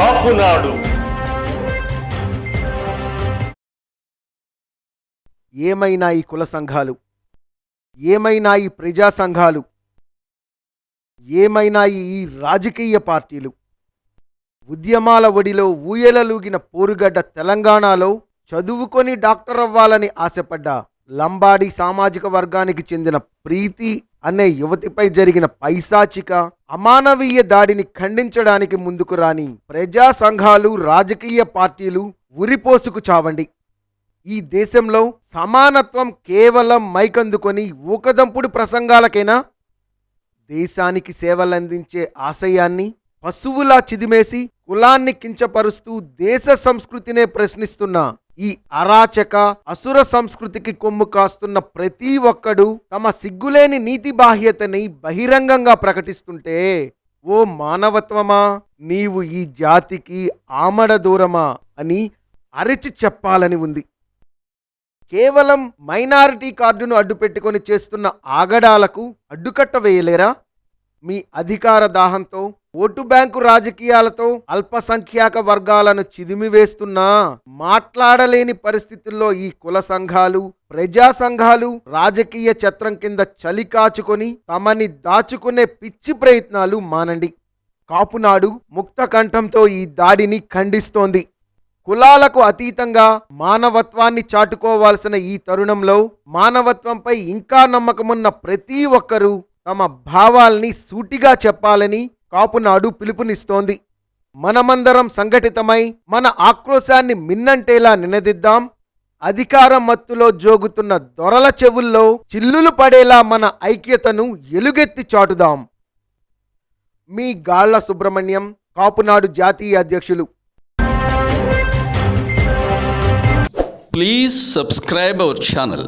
కాపునాడు. ఏమైనా ఈ కుల సంఘాలు? ఏమైనా ఈ ప్రజా సంఘాలు? ఏమైనా ఈ రాజకీయ పార్టీలు? ఉద్యమాల ఒడిలో ఊయలలూగిన పోరుగడ్డ తెలంగాణలో చదువుకొని డాక్టర్ అవ్వాలని ఆశపడ్డ లంబాడి సామాజిక వర్గానికి చెందిన ప్రీతి అనే యువతిపై జరిగిన పైశాచిక అమానవీయ దాడిని ఖండించడానికి ముందుకు రాని ప్రజా సంఘాలు రాజకీయ పార్టీలు ఉరిపోసుకు చావండి. ఈ దేశంలో సమానత్వం కేవలం మైకందుకొని ఊకదంపుడు ప్రసంగాలకైనా? దేశానికి సేవలందించే ఆశయాన్ని పశువులా చిదిమేసి కులాన్ని కించపరుస్తూ దేశ సంస్కృతినే ప్రశ్నిస్తున్న ఈ అరాచక అసుర సంస్కృతికి కొమ్ము కాస్తున్న ప్రతి ఒక్కడు తమ సిగ్గులేని నీతి బాహ్యతని బహిరంగంగా ప్రకటిస్తుంటే ఓ మానవత్వమా? నీవు ఈ జాతికి ఆమడ దూరమా? అని అరిచి చెప్పాలని ఉంది. కేవలం మైనారిటీ కార్డును అడ్డుపెట్టుకొని చేస్తున్న ఆగడాలకు అడ్డుకట్ట వేయలేరా? మీ అధికార దాహంతో ఓటు బ్యాంకు రాజకీయాలతో అల్పసంఖ్యాక వర్గాలను చిదిమివేస్తున్నా మాట్లాడలేని పరిస్థితుల్లో ఈ కుల సంఘాలు ప్రజా సంఘాలు రాజకీయ చట్రం కింద చలి కాచుకొని తమని దాచుకునే పిచ్చి ప్రయత్నాలు మానండి. కాపునాడు ముక్త కంఠంతో ఈ దాడిని ఖండిస్తోంది. కులాలకు అతీతంగా మానవత్వాన్ని చాటుకోవాల్సిన ఈ తరుణంలో మానవత్వంపై ఇంకా నమ్మకమున్న ప్రతి ఒక్కరూ తమ భావాల్ని సూటిగా చెప్పాలని కాపునాడు పిలుపునిస్తోంది. మనమందరం సంఘటితమై మన ఆక్రోశాన్ని మిన్నంటేలా నినదిద్దాం. అధికార మత్తులో జోగుతున్న దొరల చెవుల్లో చిల్లులు పడేలా మన ఐక్యతను ఎలుగెత్తి చాటుదాం. మీ గాళ్ళ సుబ్రహ్మణ్యం కాపునాడు జాతీయ అధ్యక్షులు. Please subscribe our channel